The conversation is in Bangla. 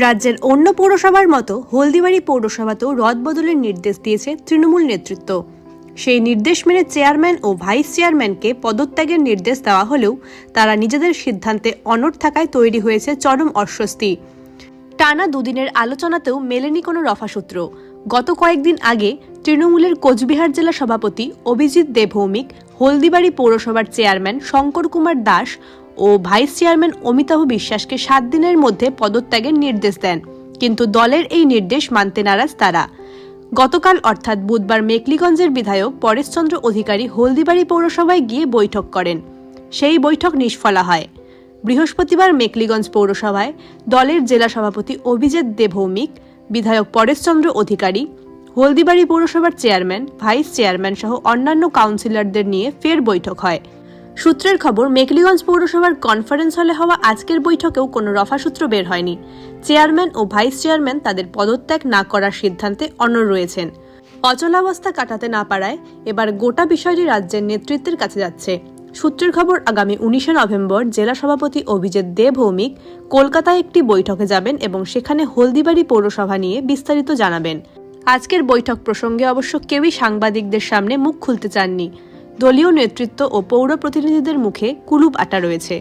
রাজ্যের অন্য পৌরসভার মতো হলদিবাড়ি পৌরসভাতেও রদ বদলের নির্দেশ দিয়েছে তৃণমূল নেতৃত্ব। সেই নির্দেশ মেনে চেয়ারম্যান ও ভাইস চেয়ারম্যানকে পদত্যাগের নির্দেশ দেওয়া হলেও তারা নিজেদের সিদ্ধান্তে অনড় থাকায় তৈরি হয়েছে চরম অস্বস্তি। টানা দুদিনের আলোচনাতেও মেলেনি কোনো রফাসূত্র। গত কয়েকদিন আগে তৃণমূলের কোচবিহার জেলা সভাপতি অভিজিৎ দেবভৌমিক, হলদিবাড়ি পৌরসভার চেয়ারম্যান শঙ্কর কুমার দাস ও ভাইস চেয়ারম্যান অমিতাভ বিশ্বাসকে সাত দিনের মধ্যে পদত্যাগের নির্দেশ দেন, কিন্তু দলের এই নির্দেশ মানতে নারাজ তারা। গতকাল অর্থাৎ বুধবার মেকলিগঞ্জের বিধায়ক পরেশচন্দ্র অধিকারী হলদিবাড়ি পৌরসভায় গিয়ে বৈঠক করেন। সেই বৈঠক নিষ্ফলা হয়। বৃহস্পতিবার মেকলিগঞ্জ পৌরসভায় দলের জেলা সভাপতি অভিজিৎ দেবভৌমিক বিধায়ক পরেশচন্দ্র অধিকারী, হলদিবাড়ি পৌরসভার চেয়ারম্যান, ভাইস চেয়ারম্যান সহ অন্যান্য কাউন্সিলরদের নিয়ে ফের বৈঠক হয়। সূত্রের খবর মেকলিগঞ্জ পৌরসভার কনফারেন্স হলে হওয়া আজকের বৈঠকেও কোনো রফা সূত্র বের হয়নি। চেয়ারম্যান ও ভাইস চেয়ারম্যান তাদের পদত্যাগ না করার সিদ্ধান্তে অনড় রয়েছেন। অচলাবস্থা কাটাতে না পারায় এবার গোটা বিষয়টি রাজ্যের নেতৃত্বের কাছে যাচ্ছে। সূত্রের খবর, আগামী উনিশে নভেম্বর জেলা সভাপতি অভিজিৎ দে ভৌমিক কলকাতায় একটি বৈঠকে যাবেন এবং সেখানে হলদিবাড়ি পৌরসভা নিয়ে বিস্তারিত জানাবেন। আজকের বৈঠক প্রসঙ্গে অবশ্য কেউই সাংবাদিকদের সামনে মুখ খুলতে চাননি। দলীয় নেতৃত্ব ও পৌর প্রতিনিধিদের মুখে কুলুপ আটা রয়েছে।